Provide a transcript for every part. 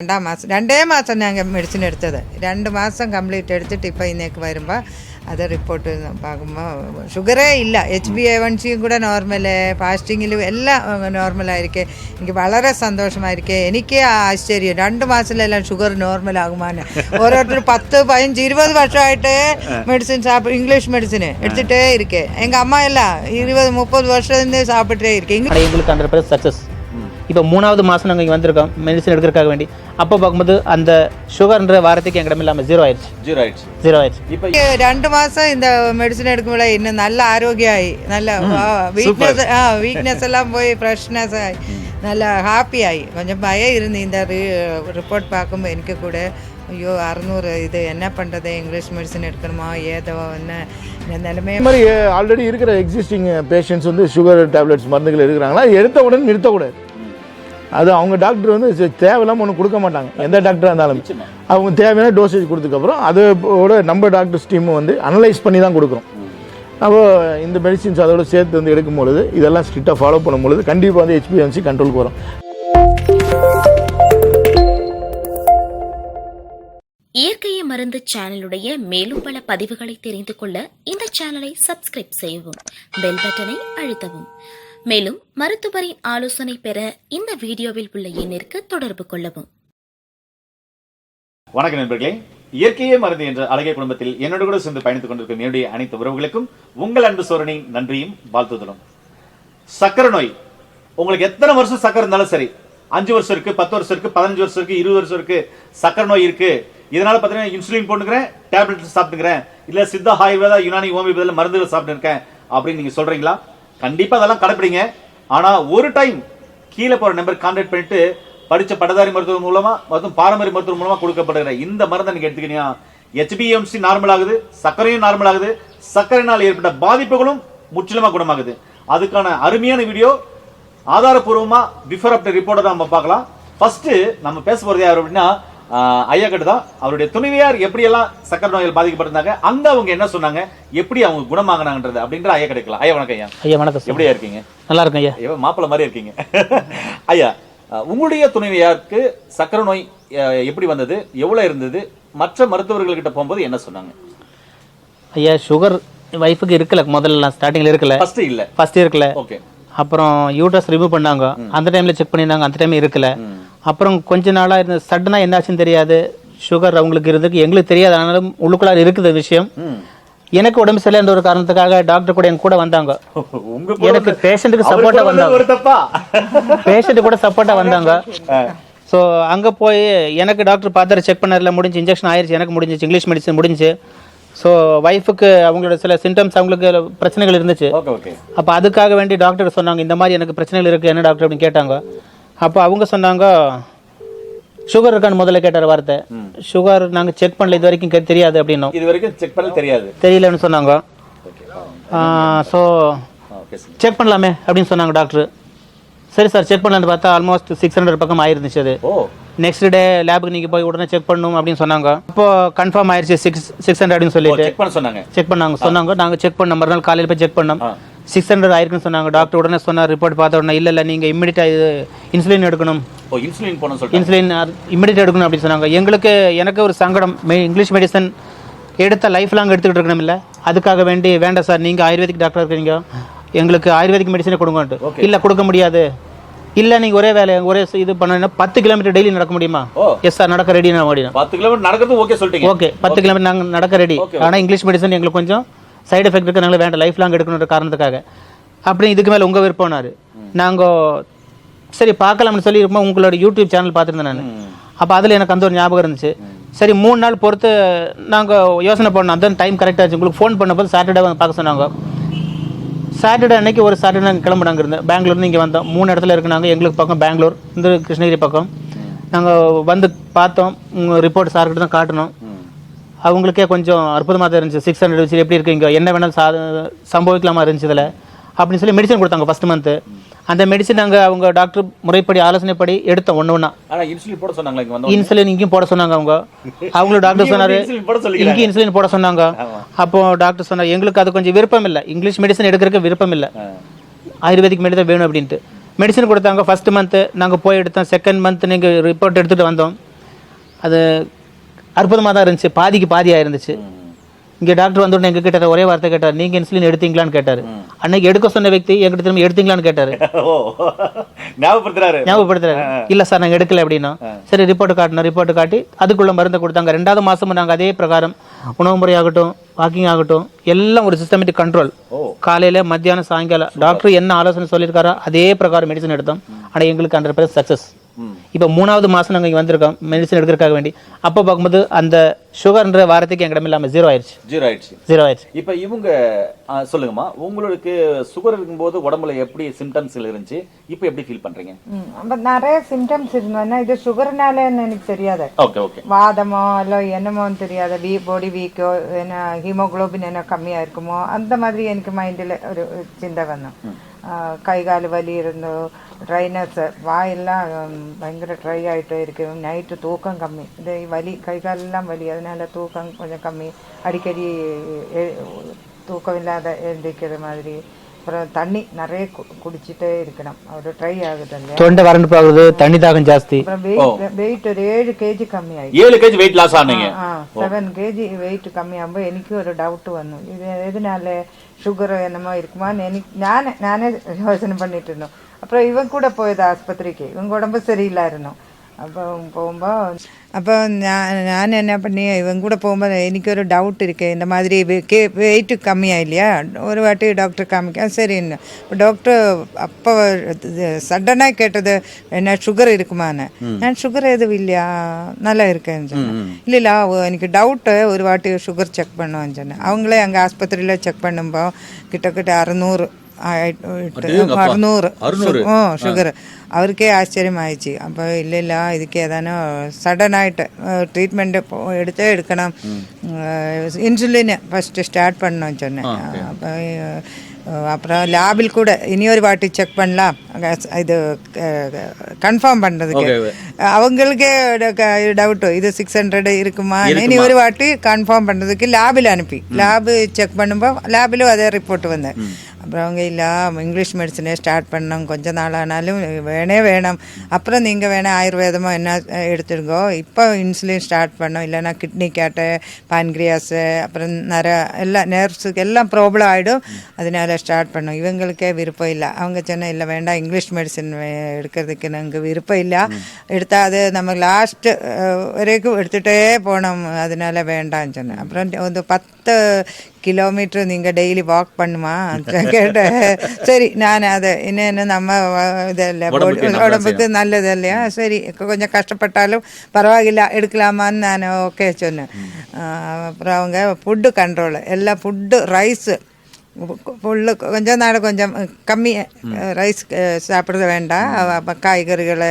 രണ്ടാം മാസം രണ്ടേ മാസം ഞാൻ മെഡിസിൻ എടുത്തത് രണ്ട് മാസം കംപ്ലീറ്റ് എടുത്തിട്ട് ഇപ്പം ഇന്നേക്ക് വരുമ്പോൾ അത് റിപ്പോർട്ട് പാകുമ്പോൾ ഷുഗറേ ഇല്ല എച്ച് ബി എ വൺ സിയും കൂടെ നോർമല് ഫാസ്റ്റിങ്ങിലും എല്ലാം നോർമലായിരിക്കെ എനിക്ക് വളരെ സന്തോഷമായിരിക്കെ എനിക്ക് ആശ്ചര്യം രണ്ട് മാസത്തിലെല്ലാം ഷുഗർ നോർമലാകുമാന ഓരോരുത്തർ പത്ത് പതിനഞ്ച് ഇരുപത് വർഷമായിട്ട് മെഡിസിൻ സാപ്പ് ഇംഗ്ലീഷ് മെഡിസിന് എടുത്തിട്ടേ ഇരിക്കെ എങ്ക അമ്മ ഇരുപത് മുപ്പത് വർഷത്തിന് സാപ്പിട്ടേ ഇരിക്കെ സക്സസ് இப்போ மூணாவது மாதம் நாங்கள் இங்கே வந்திருக்கோம் மெடிசன் எடுக்கிறதுக்காக வேண்டி. அப்போ பார்க்கும்போது அந்த சுகர்ன்ற வாரத்துக்கு எங்கிடம் இல்லாமல் ஜீரோ ஆயிடுச்சு. ஜீரோ ஆயிடுச்சு. ஜீரோ ஆயிடுச்சு. இப்போ ரெண்டு மாதம் இந்த மெடிசன் எடுக்கும்போது இன்னும் நல்ல ஆரோக்கியமாயி நல்ல வீக்னஸ் ஆ வீக்னஸ் எல்லாம் போய் ஃப்ரெஷ்னஸ் ஆகி நல்ல ஹாப்பியாகி கொஞ்சம் பயம் இருந்து இந்த ரிப்போர்ட் பார்க்கும்போது எனக்கு கூட ஐயோ அறநூறு இது என்ன பண்ணுறது இங்கிலீஷ் மெடிசன் எடுக்கணுமா? ஏதோ என்ன நிலைமை மாதிரி ஆல்ரெடி இருக்கிற எக்ஸிஸ்டிங் பேஷண்ட்ஸ் வந்து சுகர் டேப்லெட்ஸ் மருந்துகள் எடுக்கிறாங்களா? எடுத்த உடனே நிறுத்தக்கூடாது அது அவங்க டாக்டர் வந்து சே- தேவையில்லாம ஒன்றும் கொடுக்க மாட்டாங்க. எந்த டாக்டராக இருந்தாலும். அவங்க தேவையான டோசேஜ் கொடுத்ததுக்கப்புறம் அதோட நம்ம டாக்டர்ஸ் டீம் வந்து அனலைஸ் பண்ணி தான் கொடுக்குறோம். அப்போ இந்த மெடிசின்ஸ் அதோட சேர்த்து வந்து எடுக்கும் பொழுது இதெல்லாம் ஸ்ட்ரிக்டாக ஃபாலோ பண்ணும் பொழுது கண்டிப்பாக வந்து ஹெச்பிஎன்சி கண்ட்ரோலுக்கு வரும் இயற்கையை மருந்து சேனலுடைய மேலும் பல பதிவுகளை தெரிந்து கொள்ள இந்த சேனலை சப்ஸ்கிரைப் செய்யவும் பெல் பட்டனை அழுத்தவும். மேலும் மருத்துவரின் ஆலோசனை பெற இந்த வீடியோவில் உள்ள எண்ணிற்கு தொடர்பு கொள்ளவும். வணக்கம் நண்பர்களே. இயற்கையே மருந்து என்ற அழகிய குடும்பத்தில் என்னோட கூட சேர்ந்து பயணித்துக் கொண்டிருக்கும் என்னுடைய அனைத்து உறவுகளுக்கும் உங்கள் அன்பு சோரனின் நன்றியும் வாழ்த்துதலும். சக்கரை நோய். உங்களுக்கு எத்தனை வருஷம் சக்கரை இருந்தாலும் சரி அஞ்சு வருஷம் இருக்கு பத்து வருஷம் இருக்கு பதினஞ்சு வருஷம் இருக்கு இருபது வருஷம் இருக்கு சக்கரை நோய் இருக்கு. இதனால பாத்தீங்கன்னா இன்சுலின் போட்டுக்கிறேன் டேப்லெட் சாப்பிட்டுக்கிறேன். இல்ல சித்த ஆயுர்வேதா யுனானி ஹோமியோபதியில மருந்துகள் சாப்பிட்டு இருக்கேன். அப்படின்னு நீங்க சொல்றீங்களா? கண்டிப்பாக அதெல்லாம் கடைப்பிடிங்க. ஆனால் ஒரு டைம் கீழே போகிற நம்பர் கான்டாக்ட் பண்ணிட்டு படித்த பட்டதாரி மருத்துவம் மூலமாக மற்றும் பாரம்பரிய மருத்துவம் மூலமாக கொடுக்கப்படுகிற இந்த மருந்தை நீங்கள் எடுத்துக்கிட்டீங்கன்னா ஹெச்பிஎம்சி நார்மல் ஆகுது சர்க்கரையும் நார்மல் ஆகுது. சர்க்கரையினால் ஏற்பட்ட பாதிப்புகளும் முற்றிலுமாக குணமாகுது. அதுக்கான அருமையான வீடியோ ஆதாரப்பூர்வமாக பிஃபோர் ஆஃப்டர் ரிப்போர்ட்டை தான் நம்ம பார்க்கலாம். ஃபர்ஸ்ட் நம்ம பேச போகிறது யார் அப்படின்னா ஆஹ், ஐயா கிட்ட தான் அவருடைய துணைவியார் எப்படியெல்லாம் சக்கரை நோயால் பாதிக்கப்பட்டிருந்தாங்க அங்க அவங்க என்ன சொன்னாங்க எப்படி அவங்க குணமாகனாங்கன்றது அப்படின்ற ஐயா கிடைக்கலாம். ஐயா வணக்கம் ஐயா. ஐயா வணக்கம் சார். எப்படியா இருக்கீங்க? நல்லா இருக்கும் ஐயா. ஐயோ மாப்பிள்ளை மாதிரி இருக்கீங்க. ஐயா உங்களுடைய துணைவியாருக்கு சக்கரை நோய் எப்படி வந்தது எவ்வளவு இருந்தது மற்ற மருத்துவர்கள்கிட்ட போகும்போது என்ன சொன்னாங்க? ஐயா சுகர் ஒய்ஃபுக்கு இருக்கல முதல்ல ஸ்டார்டிங்கில் இருக்கல. ஃபர்ஸ்ட் இல்ல. ஃபர்ஸ்ட் இருக்கல. ஓகே அப்புறம் யூட்ரஸ் ரிமூவ் பண்ணாங்க. அந்த டைம்ல செக் பண்ணியிருந்தாங்க அந்த டைம் இருக்கல. அப்புறம் கொஞ்ச நாளா இருந்த சடனா என்னாச்சுன்னு தெரியாது. சுகர் அவங்களுக்கு இருந்ததுக்கு எங்களுக்கு தெரியாது. ஆனாலும் உள்ளுக்குள்ளார இருக்குது விஷயம். எனக்கு உடம்பு சரியில்லைன்ற ஒரு காரணத்துக்காக டாக்டர் கூட என் கூட வந்தாங்க. எனக்கு பேஷண்ட்டுக்கு சப்போர்ட்டா வந்தாங்க. ஒரு தப்பா? பேஷண்ட் கூட சப்போர்ட்டா வந்தாங்க. ஸோ அங்க போய் எனக்கு டாக்டர் பார்த்தாரு செக் பண்ணார்ல முடிஞ்சு இன்ஜெக்ஷன் ஆயிருச்சு. எனக்கு முடிஞ்சிச்சு. இங்கிலீஷ் மெடிசன் முடிஞ்சு. ஸோ ஒய்ஃபுக்கு அவங்களோட சில சிம்டம்ஸ் அவங்களுக்கு பிரச்சனைகள் இருந்துச்சு. அப்போ அதுக்காக வேண்டி டாக்டர் சொன்னாங்க இந்த மாதிரி எனக்கு பிரச்சனைகள் இருக்குது என்ன டாக்டர் அப்படின்னு கேட்டாங்க. அப்போ அவங்க சொன்னாங்க சுகர் இருக்கான்னு முதல்ல கேட்டார் வார்த்தை. சுகர் நாங்கள் செக் பண்ணல இது வரைக்கும் தெரியாது அப்படின்னோம். இது வரைக்கும் செக் பண்ண தெரியாது. தெரியலன்னு சொன்னாங்க. ஸோ செக் பண்ணலாமே அப்படின்னு சொன்னாங்க டாக்டர் சரி சார் செக் பண்ணலான்னு பார்த்தா ஆல்மோஸ்ட் சிக்ஸ் ஹண்ட்ரட் பக்கம் ஆயிருந்துச்சு அது. நெக்ஸ்ட் டே லேபுக்கு நீங்கள் போய் உடனே செக் பண்ணணும் அப்படின்னு சொன்னாங்க. அப்போ கன்ஃபார்ம் ஆயிருச்சு சிக்ஸ் சிக்ஸ் ஹண்ட்ரட் அப்படின்னு சொல்லிட்டு. செக் பண்ண சொன்னாங்க. செக் பண்ணாங்க. சொன்னாங்க. நாங்க செக் பண்ண மறுநாள் காலையில போய் செக் பண்ணோம். சிக்ஸ் ஹண்ட்ரட் ஆயிருக்குன்னு சொன்னாங்க. டாக்டர் உடனே சொன்னார் ரிப்போர்ட் பார்த்த உடனே இல்ல இல்ல நீங்க இம்மிடியா இது இன்சுலின் எடுக்கணும். ஓ இன்சுலின் போன சொல்லிட்டு இன்சுலின் இம்மிடியா எடுக்கணும் அப்படின்னு சொன்னாங்க. எங்களுக்கு எனக்கு ஒரு சங்கடம். மெ- இங்கிலீஷ் மெடிசன் எடுத்த லைஃப் லாங் எடுத்துக்கிட்டு இருக்கணும் இல்ல? அதுக்காக வேண்டி வேண்டாம் சார் நீங்க ஆயுர்வேதிக் டாக்டர் இருக்கீங்க எங்களுக்கு ஆயுர்வேதிக் மெடிசனை கொடுங்கன்ட்டு. இல்ல கொடுக்க முடியாது. இல்ல நீங்க ஒரே வேலை ஒரே இது பண்ணணும் பத்து கிலோமீட்டர் டெய்லி நடக்க முடியுமா. எஸ் சார் நடக்க ரெடி நான் ஓடினேன் பத்து கிலோமீட்டர் நடக்கிறது ஓகே சொல்லிட்டீங்க. ஓகே பத்து கிலோமீட்டர் நாங்கள் நடக்க ரெடி ஆனால் இங்கிலீஷ் மெடிசன் எங்களுக்கு கொஞ்சம் சைடு எஃபெக்ட் இருக்கிறனால வேண்டாம். லைஃப் லாங் எடுக்கணுன்ற காரணத்துக்காக. அப்படி இதுக்கு மேலே உங்கள் விருப்பம்னாரு நாங்கள் சரி பார்க்கலாம்னு சொல்லி இருப்போம் உங்களோட யூடியூப் சேனல் பார்த்துருந்தேன் நான். அப்போ அதில் எனக்கு அந்த ஒரு ஞாபகம் இருந்துச்சு. சரி மூணு நாள் பொறுத்து நாங்கள் யோசனை பண்ணோம். அதான் டைம் கரெக்டாக இருந்துச்சு. உங்களுக்கு ஃபோன் பண்ணபோது சாட்டர்டே வந்து பார்க்க சொன்னாங்க. சாட்டர்டே அன்னைக்கு ஒரு சாட்டர்டே நாங்கள் கிளம்புனாங்க இருந்தேன் பெங்களூர்னு இங்கே வந்தோம். மூணு இடத்துல இருக்குனாங்க. எங்களுக்கு பக்கம் பெங்களூர் இந்த கிருஷ்ணகிரி பக்கம். நாங்கள் வந்து பார்த்தோம். உங்கள் ரிப்போர்ட் சார்கிட்ட தான் காட்டணும் அவங்களுக்கே கொஞ்சம் அற்புதமாக தான் இருந்துச்சு. சிக்ஸ் ஹண்ட்ரட் வச்சு எப்படி இருக்கீங்க என்ன வேணாலும் சா சம்பவிக்கலாமா இருந்துச்சு இதில் அப்படின்னு சொல்லி மெடிசன் கொடுத்தாங்க ஃபர்ஸ்ட் மந்த்து அந்த மெடிசன் நாங்கள் அவங்க டாக்டர் முறைப்படி ஆலோசனைப்படி எடுத்தோம் ஒன்று ஒன்றா இன்சுலின் போட வந்து இன்சுலின் இங்கேயும் போட சொன்னாங்க அவங்க. அவங்களும் டாக்டர் சொன்னாரு. இங்கேயும் இன்சுலின் போட சொன்னாங்க. அப்போ டாக்டர் சொன்னார் எங்களுக்கு அது கொஞ்சம் விருப்பம் இல்லை. இங்கிலீஷ் மெடிசன் எடுக்கிறதுக்கு விருப்பம் இல்லை. ஆயுர்வேதிக் மெடிசன் வேணும் அப்படின்ட்டு. மெடிசன் கொடுத்தாங்க ஃபர்ஸ்ட் மந்த் நாங்கள் போய் எடுத்தோம். செகண்ட் மந்த் நீங்கள் ரிப்போர்ட் எடுத்துகிட்டு வந்தோம். அது அற்புதமாக தான் இருந்துச்சு. பாதிக்கு பாதியாக இருந்துச்சு இங்கே டாக்டர் வந்தோடனே எங்க கேட்டார்? ஒரே வார்த்தை கேட்டார். நீங்க இன்சுலின் எடுத்தீங்களான்னு கேட்டார். அன்னைக்கு எடுக்க சொன்ன வியக்தி என்கிட்ட திரும்ப எடுத்தீங்களான்னு கேட்டார். ஞாபகப்படுத்துறாரு. ஞாபகப்படுத்துறாரு. இல்லை சார் நாங்கள் எடுக்கல அப்படின்னா. சரி ரிப்போர்ட் காட்டினோம் ரிப்போர்ட் காட்டி அதுக்குள்ள மருந்தை கொடுத்தாங்க. ரெண்டாவது மாதமும் நாங்கள் அதே பிரகாரம். உணவு முறையாகட்டும் வாக்கிங் ஆகட்டும் எல்லாம் ஒரு சிஸ்டமேட்டிக் கண்ட்ரோல் காலையில் மத்தியானம் சாயங்காலம். டாக்டர் என்ன ஆலோசனை சொல்லியிருக்காரோ அதே பிரகாரம் மெடிசன் எடுத்தோம். ஆனால் எங்களுக்கு அந்த பர்சன்ட் சக்ஸஸ் இப்போ மூணாவது மாதம் நாங்கள் இங்கே வந்திருக்கோம் மெடிசன் எடுக்கிறதுக்காக வேண்டி. அப்போ பார்க்கும்போது அந்த சுகர்ன்ற வாரத்துக்கு எங்கிடம் இல்லாமல் ஜீரோ ஆயிடுச்சு ஜீரோ ஆயிடுச்சு ஜீரோ ஆயிடுச்சு இப்போ இவங்க சொல்லுங்கம்மா. உங்களுக்கு சுகர் இருக்கும்போது உடம்புல எப்படி சிம்டம்ஸ் இருந்துச்சு? இப்போ எப்படி ஃபீல் பண்றீங்க? நம்ம நிறைய சிம்டம்ஸ் இருந்தோம்னா இது சுகர்னாலன்னு எனக்கு தெரியாத. ஓகே ஓகே வாதமோ இல்லை என்னமோன்னு தெரியாத. வீ பாடி வீக்கோ என்ன ஹீமோக்ளோபின் என்ன கம்மியாக இருக்குமோ அந்த மாதிரி எனக்கு மைண்டில் ஒரு சிந்தை வந்தோம் കൈകാൽ വലിയിരുന്നു ഡ്രൈനസ് വായെല്ലാം ഭയങ്കര ഡ്രൈ ആയിട്ട് ഇരിക്കും നൈറ്റ് തൂക്കം കമ്മി ഇത് ഈ വലി കൈകാലെല്ലാം വലി അതിനാൽ തൂക്കം കൊഞ്ചം കമ്മി അടിക്കടി தூக்கமில்லாத எந்திரிக்கிற மாதிரி அப்புறம் தண்ணி நிறைய குடிச்சிட்டே இருக்கணும். அவர் ட்ரை ஆகுது தொண்டை வறண்டு போகுது தண்ணி தாகம் ஜாஸ்தி. வெயிட் ஒரு ஏழு கேஜி கம்மி ஆயிடுச்சு ஏழு கேஜி வெயிட் லாஸ் ஆனீங்க. செவன் கேஜி வெயிட் கம்மி ஆகும்போது எனக்கு ஒரு டவுட் வந்தோம் இது எதனால சுகர் என்னமோ இருக்குமான்னு எனக்கு நானே நானே யோசனை பண்ணிட்டு இருந்தோம். அப்புறம் இவன் கூட போயது ஆஸ்பத்திரிக்கு. இவங்க உடம்பு சரியில்லா இருந்தோம். അപ്പോൾ പോകുമ്പോൾ അപ്പോൾ ഞാൻ ഞാൻ എന്നാ பண்ணி ഇവൻ കൂടെ പോകുമ്പോൾ എനിക്കൊരു ഡൗട്ട് ഇരിക്കേ എൻ്റെ മാതിരി വെയിറ്റ് കമ്മിയായില്ലയാ ഒരു വാട്ടി ഡോക്ടർ കാമിക്കാം சரின்னு ഡോക്ടർ அப்போ சடனாக கேட்டது என்ன சுகர் இருக்குமான்னு. நான் சுகர் எதுவும் இல்லையா? நல்லா இருக்கேன்னு சொன்னேன். இல்லை இல்லை எனக்கு டவுட்டு ஒரு வாட்டி சுகர் செக் பண்ணுவேன்னு சொன்னேன். அவங்களே அங்கே ஆஸ்பத்திரியில் செக் பண்ணுമ്പോൾ கிட்டத்தட்ட அறுநூறு അറുന്നൂറ് ഷുഗർ അവർക്ക് ആശ്ചര്യമായിച്ചു. അപ്പോൾ ഇല്ലില്ല ഇതിക്ക് ഏതാനോ സഡനായിട്ട് ട്രീറ്റ്മെന്റ് എടുത്തേ എടുക്കണം. ഇൻസുലിന് ഫസ്റ്റ് ஸ்டார்ட் பண்ணோம் சொன்னேன் அப்போ அப்புறம் லேபில் கூட இனியொரு வாட்டி செக் பண்ணலாம் இது கன்ஃபார்ம் பண்ணுறதுக்கு அவங்களுக்கே டவுட்டு இது சிக்ஸ் ஹண்ட்ரட் இருக்குமா இனி ஒரு வாட்டி கன்ஃபார்ம் பண்ணுறதுக்கு லேபில் அனுப்பி லேபு செக் பண்ணுമ്പോൾ லேபிலும் அதே ரிப்போர்ட் வந்தேன் அப்புறம் அவங்க இல்லை இங்கிலீஷ் மெடிசனே ஸ்டார்ட் பண்ணோம் கொஞ்ச நாள் ஆனாலும் வேணே வேணும். அப்புறம் நீங்கள் வேணா ஆயுர்வேதமோ என்ன எடுத்துருங்கோ இப்போ இன்சுலின் ஸ்டார்ட் பண்ணோம். இல்லைன்னா கிட்னி கேட்டு பான்கிரியாஸு அப்புறம் நிறைய எல்லா நர்வ்ஸுக்கு எல்லாம் ப்ராப்ளம் ஆகிடும் அதனால ஸ்டார்ட் பண்ணோம். இவங்களுக்கே விருப்பம் இல்லை. அவங்க சொன்ன இல்லை வேண்டாம் இங்கிலீஷ் மெடிசன் எடுக்கிறதுக்கு நாங்கள் விருப்பம் இல்லை. எடுத்தால் அது நம்ம லாஸ்ட்டு வரைக்கும் எடுத்துகிட்டே போனோம். அதனால வேண்டாம்னு சொன்னேன். அப்புறம் ಒಂದು பத்து கிலோமீட்டர் நீங்கள் டெய்லி வாக் பண்ணுமா? கேட்டேன். சரி நான் அதை இன்னும் நம்ம வ- இதல்ல உடம்புக்கு நல்லது இல்லையா சரி கொஞ்சம் கஷ்டப்பட்டாலும் பரவாயில்ல எடுக்கலாமான்னு நான் ஓகே சொன்னேன். ஆஹ் அப்புறம் அவங்க ஃபுட்டு கண்ட்ரோல் எல்லா ஃபுட்டு ரைஸு ஃபுல்லு கொஞ்சம் நாள் கொஞ்சம் கம்மி ரைஸ் சாப்பிட்றது வேண்டாம். அப்போ காய்கறிகள்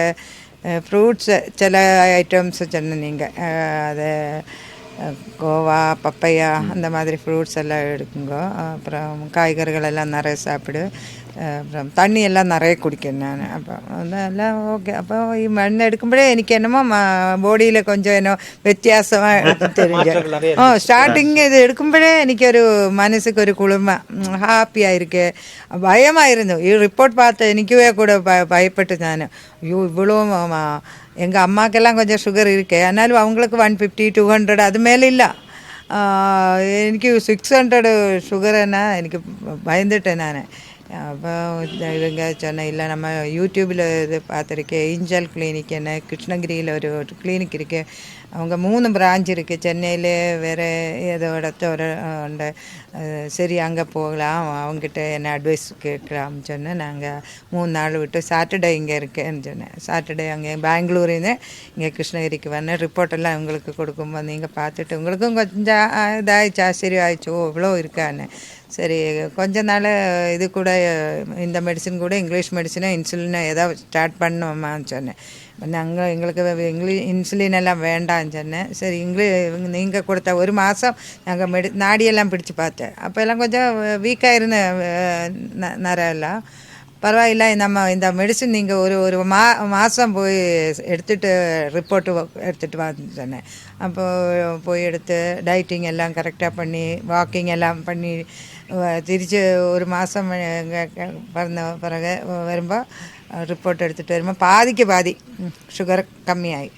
ஃப்ரூட்ஸு சில ஐட்டம்ஸ் சொன்ன நீங்கள் அது கோவா பப்பையா அந்த மாதிரி ஃப்ரூட்ஸ் எல்லாம் எடுக்குங்க அப்புறம் காய்கறிகள் எல்லாம் நிறைய சாப்பிடு அப்புறம் தண்ணி எல்லாம் நிறைய குடிக்கணும் நான் அப்போ அதெல்லாம் ஓகே அப்போ ഈ മരുന്ന് എടുക്കുമ്പോഴേ എനിക്ക് എന്നമോ ബോഡിയിൽ കൊഞ്ചം എന്നോ വ്യത്യാസമായി தெரிஞ்சு ഓ സ്റ്റാർട്ടിങ് ഇത് എടുക്കുമ്പോഴേ എനിക്കൊരു മനസ്സിക്ക് ഒരു കുളിർമ ഹാപ്പി ആയിരിക്കെ ഭയമായിരുന്നു ഈ റിപ്പോർട്ട് பார்த்து എനിക്കേ கூட ப பயப்பட்டு நான் ஐயோ இவ்வளோ எங்கள் அம்மாக்கெல்லாம் கொஞ்சம் சுகர் இருக்கு ஆனாலும் அவங்களுக்கு ஒன் ஃபிஃப்டி டூ ஹண்ட்ரட் அது மேலே இல்லை എനിക്ക് സിക്സ് ஹண்ட்ரட் சுகர்னா எனக்கு பயந்துட்டேன் நான் அப்போ இவங்க சொன்ன இல்லை நம்ம யூடியூப்பில் இது பார்த்துருக்கேன் ஏஞ்சல் கிளினிக் என்ன கிருஷ்ணகிரியில் ஒரு ஒரு கிளினிக் இருக்கு அவங்க மூணு பிரான்ச் இருக்குது சென்னையில் வேறு ஏதோ இடத்த ஒரு உண்டு சரி அங்கே போகலாம். அவங்ககிட்ட என்ன அட்வைஸ் கேட்கலாம்னு சொன்னேன் நாங்கள் மூணு நாள் விட்டு சாட்டர்டே இங்கே இருக்கேன்னு சொன்னேன். சாட்டர்டே அங்கே பெங்களூருன்னு இங்கே கிருஷ்ணகிரிக்கு வந்தேன். ரிப்போர்ட் எல்லாம் உங்களுக்கு கொடுக்கும்போது நீங்கள் பார்த்துட்டு உங்களுக்கும் கொஞ்சம் அஹ், ஆச்சரியம் ஆயிடுச்சு. ஓ இவ்வளோ இருக்கான்னு. சரி கொஞ்ச நாள் இது கூட இந்த மெடிசின் கூட இங்கிலீஷ் மெடிசனோ இன்சுலினாக ஏதாவது ஸ்டார்ட் பண்ணுவோமான்னு சொன்னேன். நாங்கள் எங்களுக்கு இங்கிலீஷ் இன்சுலின் எல்லாம் வேண்டாம்னு சொன்னேன் சரி இங்கிலீஷ் நீங்கள் கொடுத்த ஒரு மாதம் நாங்கள் மெடி நாடியெல்லாம் பிடிச்சு பார்த்தேன் அப்போ எல்லாம் கொஞ்சம் வீக்காக இருந்த நரெல்லாம் பரவாயில்ல நம்ம இந்த மெடிசன் நீங்கள் ஒரு ஒரு மா மாதம் போய் எடுத்துட்டு ரிப்போர்ட்டு எடுத்துகிட்டு வான்னு சொன்னேன் அப்போ போய் எடுத்து டயட்டிங் எல்லாம் கரெக்டாக பண்ணி வாக்கிங் எல்லாம் பண்ணி வ- തിരിച്ച് ഒരു മാസം പറഞ്ഞ പിറകെ വരുമ്പോൾ റിപ്പോർട്ട് എടുത്തിട്ട് വരുമ്പോൾ പാതിക്ക് പാതി ഷുഗർ കമ്മിയായി.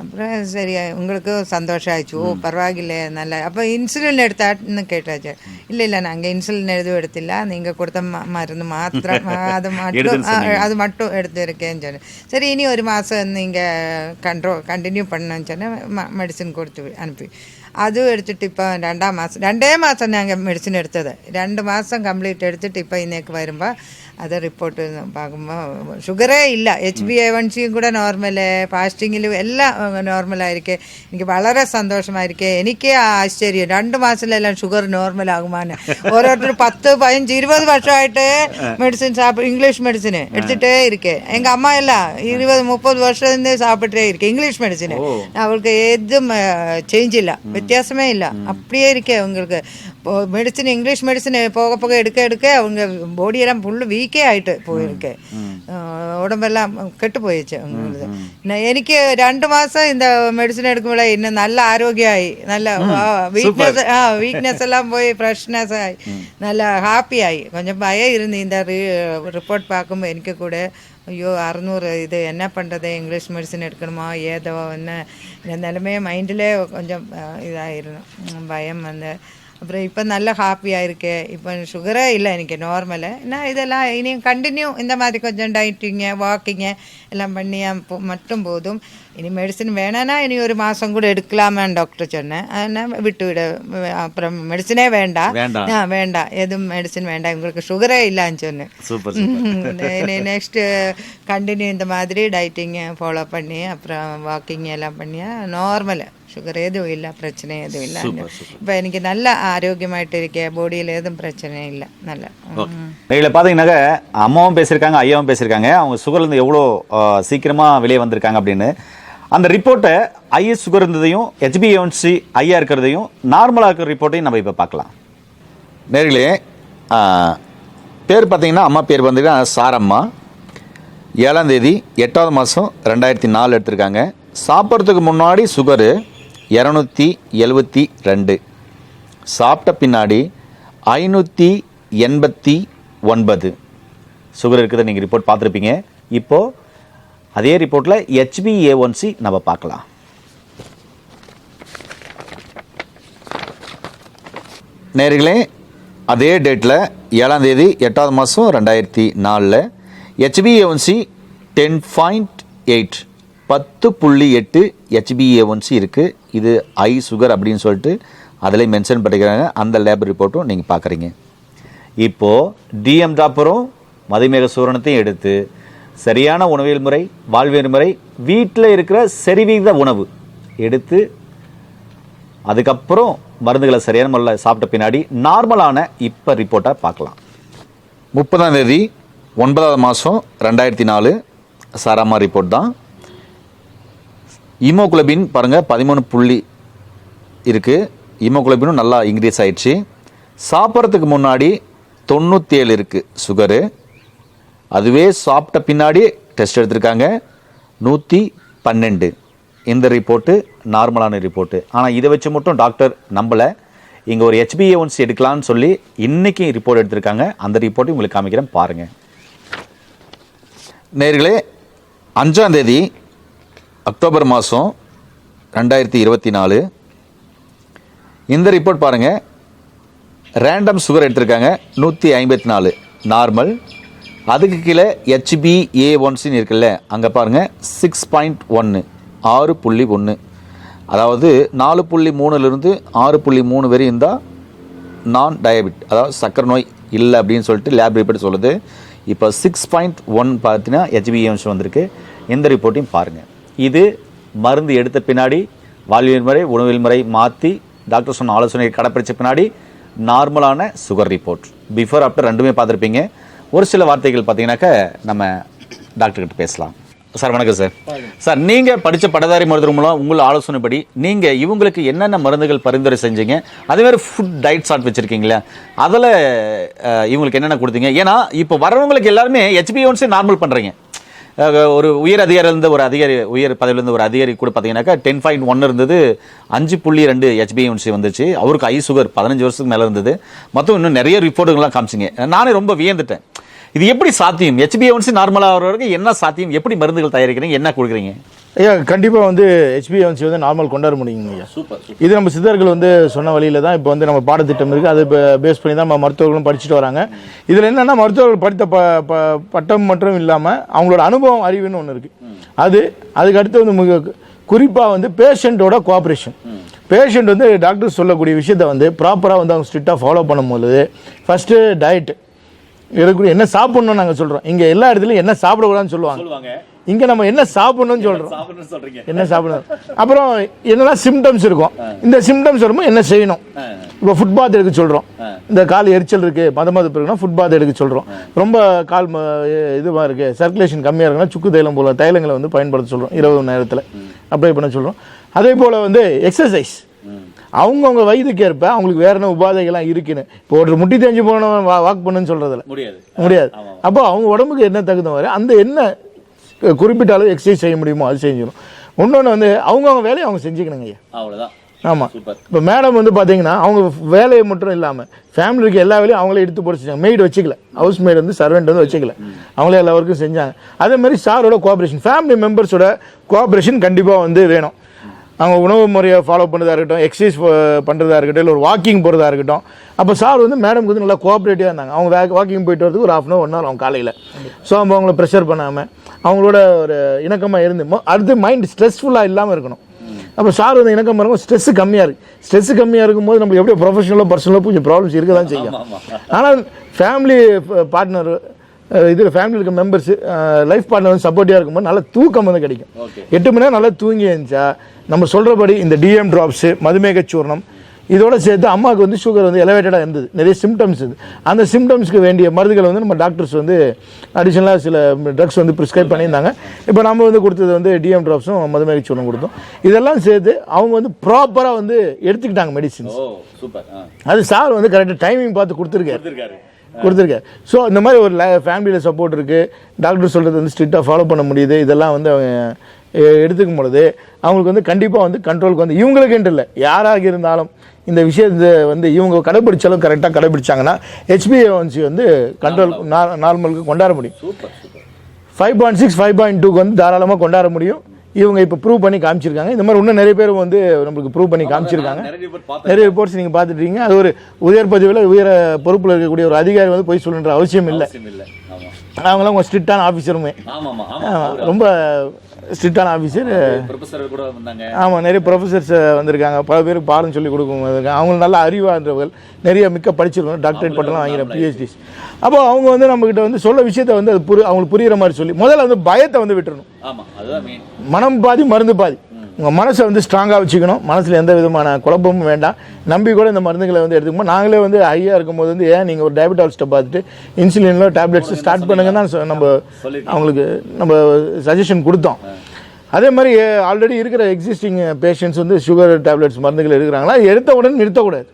അപ്പം ശരിയായി ഉങ്ങൾക്ക് സന്തോഷമായിച്ചു ഓ പർവാഗില്ലേ നല്ല അപ്പോൾ ഇൻസുലിൻ എടുത്താൽ എന്ന് കേട്ടാച്ച ഇല്ല ഇല്ല ഞങ്ങൾ ഇൻസുലിൻ എഴുതും എടുത്തില്ല. നിങ്ങൾ കൊടുത്ത മരുന്ന് മാത്രം അത് മട്ടും അത് മട്ടും എടുത്തിരിക്കുകയും ചെയ്യും ശരി ഇനി ഒരു മാസം നിങ്ങൾ കൺട്രോ കണ്ടിന്യൂ പണെന്ന് വെച്ചാൽ മെഡിസിൻ കൊടുത്ത് അനുപ്പി. അതും എടുത്തിട്ട് ഇപ്പം രണ്ടാം മാസം രണ്ടേ മാസം ഞാൻ മെഡിസിൻ എടുത്തത്. രണ്ട് മാസം കംപ്ലീറ്റ് എടുത്തിട്ട് ഇപ്പം ഇന്നേക്ക് വരുമ്പോൾ അത് റിപ്പോർട്ട് பார்க்குമ്പോൾ ഷുഗറേ ഇല്ല എച്ച് ബി എ വൺ സിയും കൂടെ നോർമല് ഫാസ്റ്റിങ്ങിലും എല്ലാം നോർമലായിരിക്കെ എനിക്ക് വളരെ സന്തോഷമായിരിക്കെ എനിക്ക് ആശ്ചര്യം രണ്ട് മാസത്തിലെല്ലാം ഷുഗർ നോർമലാകുമാന ഓരോരുത്തർ പത്ത് പതിനഞ്ച് ഇരുപത് വർഷമായിട്ട് മെഡിസിൻ സാപ്പ് ഇംഗ്ലീഷ് മെഡിസിന് എടുത്തിട്ടേ ഇരിക്കെ എങ്ക അമ്മ അല്ല ഇരുപത് മുപ്പത് വർഷത്തിന് സാപ്പിട്ടേ ഇരിക്കെ ഇംഗ്ലീഷ് മെഡിസിന് അവൾക്ക് ഏതും ചേഞ്ച് ഇല്ല வித்தியாசமே இல்லை அப்படியே இருக்கே அவங்களுக்கு மெடிசன் இங்கிலீஷ் மெடிசன் போக போக எடுக்க எடுக்க அவங்க பாடியெல்லாம் ஃபுல்லு வீக் ஆயிட்டு போயிருக்கு அஹ் உடம்பெல்லாம் கெட்டு போயிடுச்சு அவங்களுக்கு நான் எனக்கு ரெண்டு மாதம் இந்த மெடிசின் எடுக்கும்போது இன்னும் நல்ல ஆரோக்கியமாயி நல்ல வீக்னஸ் ஆ வீக்னஸ் எல்லாம் போய் ஃப்ரெஷ்னஸ் ஆகி நல்ல ஹாப்பி ஆகி கொஞ்சம் பயம் இருந்து இந்த ரிப்போர்ட் பார்க்கும்போது எனக்கு கூட ஐயோ அறநூறு இது என்ன பண்ணுறது இங்கிலீஷ் மெடிசன் எடுக்கணுமா ஏதோ என்ன இந்த நிலைமையே அப்புறம் இப்போ நல்ல ஹாப்பியாக இருக்கு இப்போ சுகரே இல்லை எனக்கு நார்மலு நான் இதெல்லாம் இனியும் கண்டினியூ இந்த மாதிரி கொஞ்சம் டயட்டிங்கு வாக்கிங்கு எல்லாம் பண்ணி மட்டும் போதும். இனி மெடிசன் வேணான்னா இனி ஒரு மாதம் கூட எடுக்கலாமான்னு டாக்டர் சொன்னேன். அதனால் விட்டு விட அப்புறம் மெடிசனே வேண்டாம். ஆ வேண்டாம். எதுவும் மெடிசன் வேண்டாம். உங்களுக்கு சுகரே இல்லைன்னு சொன்னேன். நெக்ஸ்ட்டு கண்டினியூ இந்த மாதிரி டயட்டிங்கை ஃபாலோ பண்ணி அப்புறம் வாக்கிங் எல்லாம் பண்ணி நார்மல் சுகர் எதுவும் இல்லை பிரச்சனை எதுவும் இல்லை இப்போ எனக்கு நல்ல ஆரோக்கியமாயிட்டு இருக்கேன் பாடியில் எதுவும் பிரச்சனை இல்லை நல்ல இதில் பார்த்தீங்கன்னாக்க அம்மாவும் பேசியிருக்காங்க ஐயாவும் பேசியிருக்காங்க அவங்க சுகர்லேருந்து எவ்வளோ ஆஹ், சீக்கிரமா வெளியே வந்திருக்காங்க அப்படின்னு அந்த ரிப்போர்ட்டை ஐஎஸ் சுகர் இருந்ததையும் ஹெச்பிஎன்சி ஐயா இருக்கிறதையும் நார்மலாக இருக்கிற ரிப்போர்ட்டையும் நம்ம இப்போ பார்க்கலாம் நேர்களே பேர் பார்த்தீங்கன்னா அம்மா பேர் வந்துட்டு சாரம்மா ஏழாம் தேதி எட்டாவது மாதம் ரெண்டாயிரத்தி நாலு எடுத்திருக்காங்க சாப்பிட்றதுக்கு முன்னாடி சுகரு இரநூத்தி எழுபத்தி ரெண்டு. சாப்பிட்ட பின்னாடி ஐநூற்றி எண்பத்தி ஒன்பது. சுகர் இருக்கிறத நீங்கள் ரிப்போர்ட் பார்த்துருப்பீங்க. இப்போது அதே ரிப்போர்ட்டில் ஹெச்பிஏ ஒன்சி நம்ம பார்க்கலாம். நேர்களே அதே டேட்டில் ஏழாம் தேதி எட்டாவது மாதம் ரெண்டாயிரத்தி நாலில் ஹெச்பிஏஒன்சி டென் பாயிண்ட் எயிட் பத்து புள்ளி எட்டு ஹெச்பிஏஒன்சி இருக்குது இது ஐ சுகர் அப்படின்னு சொல்லிட்டு அதில் மென்ஷன் பண்ணிக்கிறாங்க. அந்த லேப் ரிப்போர்ட்டும் நீங்கள் பார்க்குறீங்க. இப்போது டிஎம் டாப்பரும் மதுமேக சூரணத்தையும் எடுத்து சரியான உணவியல் முறை வாழ்வியல் முறை வீட்டில் இருக்கிற சரிவிகித உணவு எடுத்து அதுக்கப்புறம் மருந்துகளை சரியான முறையில் சாப்பிட்ட பின்னாடி நார்மலான இப்போ ரிப்போர்ட்டை பார்க்கலாம். முப்பதாம் தேதி ஒன்பதாவது மாதம் ரெண்டாயிரத்தி நாலு சாராமா ரிப்போர்ட் தான். ஹீமோகுளோபின் பாருங்கள் பதிமூணு புள்ளி இருக்குது ஹீமோகுளோபினும் நல்லா இன்க்ரீஸ் ஆயிடுச்சு. சாப்பிட்றதுக்கு முன்னாடி தொண்ணூற்றி ஏழு இருக்குது சுகரு அதுவே சாப்பிட்ட பின்னாடி டெஸ்ட் எடுத்திருக்காங்க. நூற்றி பன்னெண்டு. இந்த ரிப்போர்ட்டு நார்மலான ரிப்போர்ட்டு ஆனால் இதை வச்சு மட்டும் டாக்டர் நம்பலை. இங்கே ஒரு ஹெச்பிஏ ஒன்ஸ் எடுக்கலாம்னு சொல்லி இன்றைக்கும் ரிப்போர்ட் எடுத்திருக்காங்க. அந்த ரிப்போர்ட்டையும் உங்களுக்கு காமிக்கிறேன் பாருங்கள் நேர்களே அஞ்சாந்தேதி அக்டோபர் மாதம் ரெண்டாயிரத்தி இருபத்தி நாலு. இந்த ரிப்போர்ட் பாருங்கள் ரேண்டம் சுகர் எடுத்திருக்காங்க. நூற்றி ஐம்பத்தி நாலு. நார்மல் அதுக்கு கீழே ஹெச்பி ஏ ஒன்ஸ்னு இருக்குல்ல அங்கே பாருங்கள் சிக்ஸ் பாயிண்ட் ஒன்று ஆறு புள்ளி ஒன்று அதாவது நாலு புள்ளி மூணுலேருந்து ஆறு புள்ளி மூணு வரை இருந்தால் நான் டயபிட் அதாவது சக்கரை நோய் இல்லை அப்படின்னு சொல்லிட்டு லேப் ரிப்போர்ட் சொல்லுது. இப்போ சிக்ஸ் பாயிண்ட் ஒன் பார்த்தீங்கன்னா ஹெச்பிஎம்ஸ் வந்திருக்கு. இந்த ரிப்போர்ட்டையும் பாருங்கள் இது மருந்து எடுத்த பின்னாடி வாழ்வியல் முறை உணவியல் முறை மாற்றி டாக்டர் சொன்ன ஆலோசனை கடைப்பிடிச்ச பின்னாடி நார்மலான சுகர் ரிப்போர்ட். பிஃபோர் ஆஃப்டர் ரெண்டுமே பார்த்துருப்பீங்க. ஒரு சில வார்த்தைகள் பார்த்தீங்கன்னாக்கா நம்ம டாக்டர் கிட்ட பேசலாம். சார் வணக்கம் சார். சார் நீங்க படிச்ச பட்டதாரி மருத்துவர் மூலம் உங்கள் ஆலோசனைப்படி நீங்க இவங்களுக்கு என்னென்ன மருந்துகள் பரிந்துரை செஞ்சீங்க? அதே மாதிரி ஃபுட் டயட் சார்ட் வச்சிருக்கீங்களா அதில் இவங்களுக்கு என்னென்ன கொடுத்தீங்க? ஏன்னா இப்போ வரவங்களுக்கு எல்லாருமே ஹெச்பிஒன்ஸே நார்மல் பண்றீங்க. அஹ், ஒரு உயர் அதிகாரிலேருந்து ஒரு அதிகாரி உயர் பதவியிலேருந்து ஒரு அதிகாரி கூட பார்த்தீங்கன்னாக்கா டென் பாயிண்ட் ஒன் இருந்தது. அஞ்சு புள்ளி ரெண்டு ஹெச்பிஎன்சி வந்துச்சு. அவருக்கு ஐ சுகர் பதினஞ்சு வருஷத்துக்கு மேலே இருந்தது. மொத்தம் இன்னும் நிறைய ரிப்போர்ட்டுகள்லாம் காமிச்சிங்க. நானே ரொம்ப வியந்துட்டேன். இது எப்படி சாத்தியம்? ஹெச்பிஏஒன்சி நார்மலாக வர்றவருக்கு என்ன சாத்தியம்? எப்படி மருந்துகள் தயாரிக்கிறீங்க? என்ன கொடுக்குறீங்க? ஐயா கண்டிப்பாக வந்து ஹெச்பிஎன்சி வந்து நார்மல் கொண்டாட முடியுங்க ஐயா. சூப்பர் இது நம்ம சித்தர்கள் வந்து சொன்ன வழியில தான் இப்போ வந்து நம்ம பாடத்திட்டம் இருக்குது அது பேஸ் பண்ணி தான் நம்ம மருத்துவர்களும் படிச்சுட்டு வராங்க. இதில் என்னென்னா மருத்துவர்கள் படித்த ப ப- பட்டம் மட்டும் இல்லாமல் அவங்களோட அனுபவம் அறிவுன்னு ஒன்று இருக்குது அது அதுக்கு அடுத்து வந்து மிக குறிப்பாக வந்து பேஷண்ட்டோட கோஆப்ரேஷன் பேஷண்ட் வந்து டாக்டர் சொல்லக்கூடிய விஷயத்தை வந்து ப்ராப்பராக வந்து அவங்க ஸ்ட்ரிக்டாக ஃபாலோ பண்ணும்போது ஃபஸ்ட்டு டயட் இருக்கக்கூடிய என்ன சாப்பிடணும்னு நாங்கள் சொல்கிறோம் இங்கே எல்லா இடத்துலையும் என்ன சாப்பிடக்கூடாதுன்னு சொல்லுவாங்க. இங்கே நம்ம என்ன சாப்பிடணும்னு சொல்கிறோம் என்ன சாப்பிடணும். அப்புறம் என்னெல்லாம் சிம்டம்ஸ் இருக்கும். இந்த சிம்டம்ஸ் வரும்போது என்ன செய்யணும்? இப்போ ஃபுட் பாத் எடுக்க சொல்கிறோம் இந்த கால் எரிச்சல் இருக்கு மதமது இருக்குன்னா ஃபுட் பாத் எடுக்க சொல்கிறோம் ரொம்ப கால் இதுவாக இருக்கு. சர்க்குலேஷன் கம்மியாக இருக்குன்னா சுக்கு தைலம் போல தைலங்களை வந்து பயன்படுத்த சொல்கிறோம் இரவு நேரத்தில். அப்ளை பண்ண சொல்கிறோம் அதே போல் வந்து எக்ஸசைஸ் அவங்கவுங்க வயதுக்கு ஏற்ப அவங்களுக்கு வேற என்ன உபாதைகள்லாம் இருக்குன்னு. இப்போ ஒரு முட்டி தேஞ்சு போனவன் வாக் பண்ணுன்னு சொல்கிறதில்ல முடியாது. முடியாது. அப்போ அவங்க உடம்புக்கு என்ன தகுந்த மாதிரி அந்த என்ன குறிப்பிட்ட அளவு எக்ஸசைஸ் செய்ய முடியுமோ அது செஞ்சிடும் இன்னொன்று வந்து அவங்கவுங்க வேலையை அவங்க செஞ்சுக்கணுங்க ஐயா. அவ்வளோதான் ஆமாம் இப்போ மேடம் வந்து பார்த்தீங்கன்னா அவங்க வேலையை மட்டும் இல்லாமல் ஃபேமிலிக்கு எல்லா வேலையும் அவங்களே எடுத்து போட்டு செஞ்சாங்க. மெய்டு வச்சுக்கல. ஹவுஸ் மெய்டு வந்து சர்வெண்ட் வந்து வச்சுக்கல. அவங்களே எல்லா ஒர்க்கும் செஞ்சாங்க. அதே மாதிரி சாரோட கோஆப்ரேஷன் ஃபேமிலி மெம்பர்ஸோட கோஆப்ரேஷன் கண்டிப்பாக வந்து வேணும். அவங்க உணவு முறையை ஃபாலோ பண்ணுறதா இருக்கட்டும் எக்ஸசைஸ் பண்ணுறதா இருக்கட்டும் இல்லை ஒரு வாக்கிங் போகிறதா இருக்கட்டும். அப்போ சார் வந்து மேடம்க்கு வந்து நல்லா கோஆப்ரேட்டிவாக இருந்தாங்க. அவங்க வாக்கிங் போயிட்டு வரதுக்கு ஒரு ஹாஃப் அன் ஒன் ஹவர் அவங்க காலையில். ஸோ அவங்க அவங்கள ப்ரெஷர் பண்ணாமல் அவங்களோட ஒரு இணக்கமாக இருந்து அடுத்து மைண்ட் ஸ்ட்ரெஸ்ஃபுல்லாக இல்லாமல் இருக்கணும். அப்போ சார் வந்து இணக்கம் இருக்கும் ஸ்ட்ரெஸ் கம்மியாக இருக்குது ஸ்ட்ரெஸ் கம்மியாக இருக்கும்போது நம்மளுக்கு எப்படி ப்ரொஃபஷனலோ பர்சனலோ கொஞ்சம் ப்ராப்ளம்ஸ் இருக்க தான் செய்யும். ஆனால் ஃபேமிலி பார்ட்னர் இது ஃபேமிலி இருக்க மெம்பர்ஸ் லைஃப் பார்ட்னர் வந்து சப்போர்ட்டிவாக இருக்கும்போது நல்ல தூக்கம் வந்து கிடைக்கும். எட்டு மணி நேரம் நல்லா தூங்கி இருந்துச்சா நம்ம சொல்கிறபடி இந்த டிஎம் ட்ராப்ஸு மதுமேக சூர்ணம் இதோட சேர்த்து அம்மாவுக்கு வந்து சுகர் வந்து எலவேட்டடாக இருந்தது. நிறைய சிம்டம்ஸ் இது. அந்த சிம்டம்ஸ்க்கு வேண்டிய மருந்துகளை வந்து நம்ம டாக்டர்ஸ் வந்து அடிஷனலாக சில ட்ரக்ஸ் வந்து ப்ரிஸ்கிரைப் பண்ணியிருந்தாங்க. இப்போ நம்ம வந்து கொடுத்தது வந்து டிஎம் ட்ராப்ஸும் மதுமேக சூர்ணம் கொடுத்தோம். இதெல்லாம் சேர்த்து அவங்க வந்து ப்ராப்பராக வந்து எடுத்துக்கிட்டாங்க மெடிசின்ஸ் சூப்பர் அது சார் வந்து கரெக்டாக டைமிங் பார்த்து கொடுத்துருக்காரு. இருக்காரு கொடுத்துருக்காரு. ஸோ இந்த மாதிரி ஒரு ஃபேமிலியில் சப்போர்ட் இருக்குது டாக்டர் சொல்கிறது வந்து ஸ்ட்ரிக்டாக ஃபாலோ பண்ண முடியுது. இதெல்லாம் வந்து அவங்க எடுத்துக்கும் பொழுது அவங்களுக்கு வந்து கண்டிப்பாக வந்து கண்ட்ரோலுக்கு வந்து இவங்களுக்குன்ட்டு இல்லை. யாராக இருந்தாலும் இந்த விஷயத்தை வந்து இவங்க கடைபிடிச்சாலும் கரெக்டாக கடைபிடிச்சாங்கன்னா ஹெச்பிஏஒன்சி வந்து கண்ட்ரோல் நார்மலுக்கு கொண்டாட முடியும். Five point six five point டூக்கு வந்து தாராளமாக கொண்டாட முடியும். இவங்க இப்போ ப்ரூவ் பண்ணி காமிச்சிருக்காங்க. இந்த மாதிரி இன்னும் நிறைய பேர் வந்து நம்மளுக்கு ப்ரூவ் பண்ணி காமிச்சிருக்காங்க. நிறைய ரிப்போர்ட்ஸ் நீங்கள் பார்த்துட்டீங்க. அது ஒரு உயர் பதவியில் உயர பொறுப்பில் இருக்கக்கூடிய ஒரு அதிகாரி வந்து போய் சொல்லுன்ற அவசியம் இல்லை. அவங்களாம் கொஞ்சம் ஸ்ட்ரிக்டான ஆஃபீஸருமே ரொம்ப ஸ்ட்ரிக்டான ஆஃபீஸர் ப்ரொஃபஸர் கூட வந்தாங்க. ஆமாம் நிறைய ப்ரொஃபசர்ஸ் வந்திருக்காங்க. பல பேருக்கு பாடம் சொல்லி கொடுக்கும் அவங்களுக்கு நல்ல அறிவான்றவர்கள் நிறைய மிக்க படிச்சிருக்கணும் டாக்டரேட் பட்டம்லாம் வாங்கிறேன் பிஹெச்டிஸ் அப்போ அவங்க வந்து நம்மக்கிட்ட வந்து சொல்ல விஷயத்தை வந்து அது புரி அவங்களுக்கு புரியுற மாதிரி சொல்லி முதல்ல வந்து பயத்தை வந்து விட்டுறணும். அதுதான் மனம் பாதி மருந்து பாதி. உங்கள் மனசை வந்து ஸ்ட்ராங்காக வச்சுக்கணும். மனசில் எந்த விதமான குழப்பமும் வேண்டாம். நம்பி கூட இந்த மருந்துகளை வந்து எடுத்துக்கும்போது நாங்களே வந்து ஹையாக இருக்கும்போது வந்து ஏன் நீங்கள் ஒரு டயபெட்டாலஜிஸ்ட்டை பார்த்துட்டு இன்சுலினில் டேப்லெட்ஸ் ஸ்டார்ட் பண்ணுங்கன்னு தான் நம்ம அவங்களுக்கு நம்ம சஜஷன் கொடுத்தோம். அதே மாதிரி ஆல்ரெடி இருக்கிற எக்ஸிஸ்டிங் பேஷண்ட்ஸ் வந்து சுகர் டேப்லெட்ஸ் மருந்துகள் எடுக்கிறாங்களா? எடுத்த உடனே நிறுத்தக்கூடாது.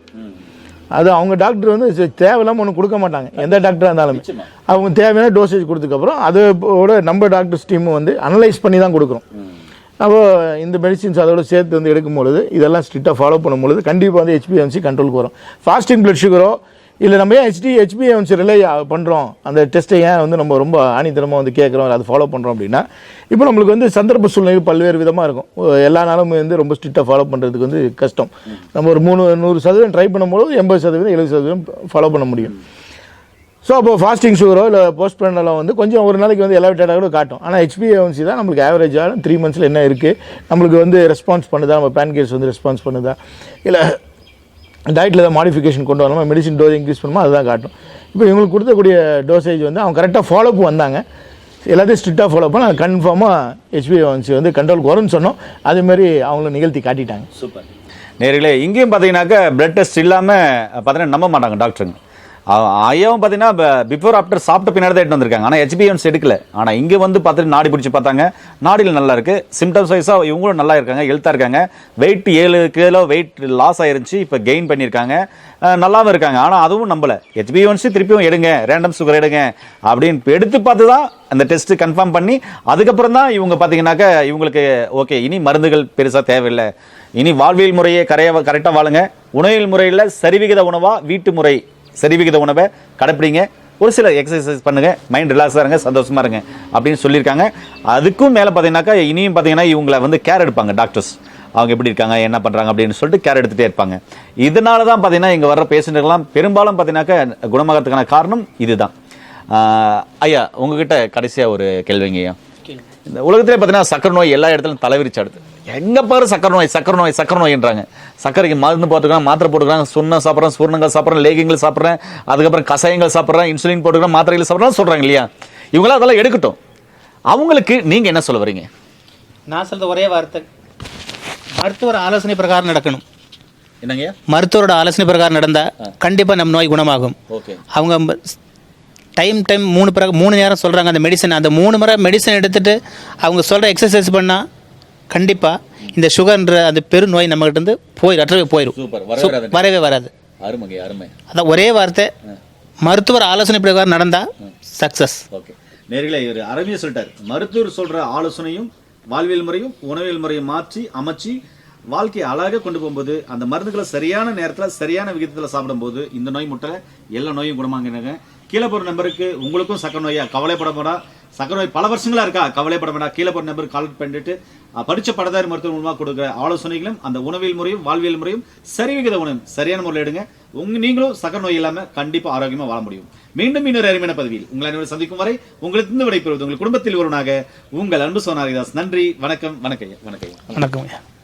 அது அவங்க டாக்டர் வந்து சே- தேவையில்லாம ஒன்றும் கொடுக்க மாட்டாங்க. எந்த டாக்டராக இருந்தாலும். அவங்க தேவையான டோசேஜ் கொடுத்ததுக்கப்புறம் அதோட நம்ம டாக்டர்ஸ் டீம் வந்து அனலைஸ் பண்ணி தான் கொடுக்குறோம். அப்போ இந்த மெடிசின்ஸ் அதோட சேர்த்து வந்து எடுக்கும் பொழுது இதெல்லாம் ஸ்ட்ரிக்டாக ஃபாலோ பண்ணும் பொழுது கண்டிப்பாக வந்து ஹெச்பிஎம்சி கண்ட்ரோலுக்கு வரும். ஃபாஸ்டிங் பிளட் சுகரோ இல்லை நம்ம ஏன் ஹெச்டி ஹெச்பிஎம்சி ரிலே பண்ணுறோம் அந்த டெஸ்ட்டை ஏன் வந்து நம்ம ரொம்ப ஆணித்தனமாக வந்து கேட்குறோம் அதை ஃபாலோ பண்ணுறோம் அப்படின்னா இப்போ நம்மளுக்கு வந்து சந்தர்ப்ப சூழ்நிலை பல்வேறு விதமாக இருக்கும். எல்லா நாளும் வந்து ரொம்ப ஸ்ட்ரிக்டாக ஃபாலோ பண்ணுறதுக்கு வந்து கஷ்டம். நம்ம ஒரு மூணு நூறு சதவீதம் ட்ரை பண்ணும்போது எண்பது சதவீதம் எழுபது சதவீதம் ஃபாலோ பண்ண முடியும். ஸோ அப்போ ஃபாஸ்டிங் சுகரோ இல்லை போஸ்ட் பண்ணலாம் வந்து கொஞ்சம் ஒரு நாளைக்கு வந்து எலவேட்டடாக கூட காட்டும். ஆனால் ஹெச்பிஏஒன்சி தான் நம்மளுக்கு ஆவரேஜாக த்ரீ மந்த்ஸில் என்ன இருக்குது நம்மளுக்கு வந்து ரெஸ்பான்ஸ் பண்ணுதா? நம்ம பேன்கேஸ் வந்து ரெஸ்பான்ஸ் பண்ணுதா? இல்லை டயட்டில் ஏதாவது மாடிஃபிகேஷன் கொண்டு வரலாமா மெடிசின் டோஸ் இன்க்ரீஸ் பண்ணுமா? அதுதான் காட்டும். இப்போ இவங்களுக்கு கொடுத்தக்கூடிய டோசேஜ் வந்து அவங்க கரெக்டாக ஃபாலோஅப் வந்தாங்க. எல்லாத்தையும் ஸ்ட்ரிக்டாக ஃபாலோ பண்ண கன்ஃபார்மாக ஹெச்பிஏஒன்சி வந்து கண்ட்ரோலுக்கு வரும்னு சொன்னோம். அதேமாதிரி அவங்களும் நிகழ்த்தி காட்டிட்டாங்க. சூப்பர். நேர்களே இங்கேயும் பார்த்தீங்கன்னாக்கா பிளட் டெஸ்ட் இல்லாமல் பார்த்தீங்கன்னா நம்ப மாட்டாங்க டாக்டருங்க ஐயாவும் பார்த்தீங்கன்னா பிஃபோர் ஆஃப்டர் சாப்பிட்ட பின்னாடி தான் எடுத்து வந்திருக்காங்க. ஆனால் ஹெச்பிஎன்ஸ் எடுக்கல. ஆனால் இங்கே வந்து பார்த்துட்டு நாடி பிடிச்சி பார்த்தாங்க. நாடியில் நல்லா இருக்கு. சிம்டம்ஸ் வைஸாக இவங்களும் நல்லா இருக்காங்க ஹெல்த்தாக இருக்காங்க. வெயிட் ஏழு கிலோ வெயிட் லாஸ் ஆயிருந்துச்சு. இப்போ கெயின் பண்ணியிருக்காங்க. நல்லாவும் இருக்காங்க. ஆனால் அதுவும் நம்பல. ஹெச்பிஎன்சி திருப்பியும் எடுங்க. ரேண்டம் சுகர் எடுங்க. அப்படின்னு எடுத்து பார்த்து தான் அந்த டெஸ்ட் கன்ஃபார்ம் பண்ணி அதுக்கப்புறம் தான் இவங்க பார்த்தீங்கன்னாக்கா இவங்களுக்கு ஓகே இனி மருந்துகள் பெருசாக தேவையில்லை. இனி வாழ்வியல் முறையை கரைய கரெக்டாக வாழுங்க. உணவியல் முறையில் சரிவிகித உணவாக வீட்டு முறை. சரிவிகித உணவை கடைப்பிடிங்க. ஒரு சில எக்ஸசைஸ் பண்ணுங்க. மைண்ட் ரிலாக்ஸாக இருங்க சந்தோஷமா இருங்க அப்படின்னு சொல்லியிருக்காங்க. அதுக்கும் மேலே பார்த்தீங்கன்னாக்கா இனியும் பார்த்தீங்கன்னா இவங்களை வந்து கேர் எடுப்பாங்க டாக்டர்ஸ் அவங்க எப்படி இருக்காங்க என்ன பண்ணுறாங்க அப்படின்னு சொல்லிட்டு கேர் எடுத்துகிட்டே இருப்பாங்க. இதனால தான் பார்த்தீங்கன்னா இங்கே வர்ற பேஷண்ட்டுகள்லாம் பெரும்பாலும் பார்த்தீங்கன்னாக்கா குணமாகறதுக்கான காரணம் இதுதான். ஐயா உங்ககிட்ட கடைசியாக ஒரு கேள்விங்க ஐயா. இந்த உலகத்திலே பார்த்தீங்கன்னா சக்கரை நோய் எல்லா இடத்துலையும் தலைவிரிச்சு அடுத்து. எங்க பாரு சக்கரை நோய் சக்கரை நோய் சக்கரை நோய்ன்றாங்க. சக்கரைக்கு மருந்து போட்டுக்கிறாங்க மாத்திரை போட்டுக்கிறாங்க சுண்ணம் சாப்பிட்றேன் சூர்ணங்கள் சாப்பிட்றேன் லேகியங்கள் சாப்பிட்றேன் அதுக்கப்புறம் கஷாயங்கள் சாப்பிட்றேன் இன்சுலின் போட்டுக்கிறேன் மாத்திரைகள் சாப்பிட்றேன் சொல்றாங்க இல்லையா? இவங்களாம் அதெல்லாம் எடுக்கட்டும். அவங்களுக்கு நீங்க என்ன சொல்ல வரீங்க? நான் சொல்ற ஒரே வார்த்தை. மருத்துவர் ஆலோசனை பிரகாரம் நடக்கணும். என்னங்கய்யா மருத்துவரோட ஆலோசனை பிரகாரம் நடந்தா கண்டிப்பா நம்ம நோய் குணமாகும். ஓகே. அவங்க டைம் டைம் மூணு பிறகு மூணு நேரம் சொல்கிறாங்க அந்த மெடிசன் அந்த மூணு முறை மெடிசன் எடுத்துட்டு அவங்க சொல்கிற எக்ஸசைஸ் பண்ணால் கண்டிப்பாக இந்த சுகர்ன்ற அந்த பெரு நோய் நம்மகிட்ட இருந்து போய் அற்றவே போயிடும் வரவே வராது. வரவே வராது. அருமைங்க அருமை. அதான் ஒரே வார்த்தை மருத்துவர் ஆலோசனை பிரகாரம் நடந்தால் சக்ஸஸ் ஓகே. நேர்களே இவர் அருமையாக சொல்லிட்டார். மருத்துவர் சொல்ற ஆலோசனையும் வாழ்வியல் முறையும் உணவியல் முறையும் மாற்றி அமைச்சு வாழ்க்கையை அழகாக கொண்டு போகும்போது அந்த மருந்துகளை சரியான நேரத்தில் சரியான விகிதத்தில் சாப்பிடும்போது இந்த நோய் முட்டை எல்லா நோயும் குணமாங்கினாங்க கீழே போகிற நம்பருக்கு உங்களுக்கும் சக்கரை நோயா? கவலைப்பட வேண்டாம் சக்கரை பல வருஷங்களா இருக்கா? கவலைப்பட வேண்டாம். கீழே போற நம்பர் கால் பண்ணிட்டு படிச்ச படதாரி மருத்துவ மூலமாக கொடுக்குற ஆலோசனைகளும் அந்த உணவியல் முறையும் வாழ்வியல் முறையும் சரி விகித உணவும் சரியான முறையில் எடுங்க. உங்க நீங்களும் சக்கர நோய் இல்லாம கண்டிப்பா ஆரோக்கியமா வாழ முடியும். மீண்டும் இன்னொரு அருமையான பதவியில் உங்களை அனைவரும் சந்திக்கும் வரை உங்களுக்கு விடைபெறுவது உங்கள் குடும்பத்தில் ஒருவனாக உங்கள் அன்பு சோனாரிதாஸ் நன்றி வணக்கம் வணக்கம் வணக்கம் வணக்கம்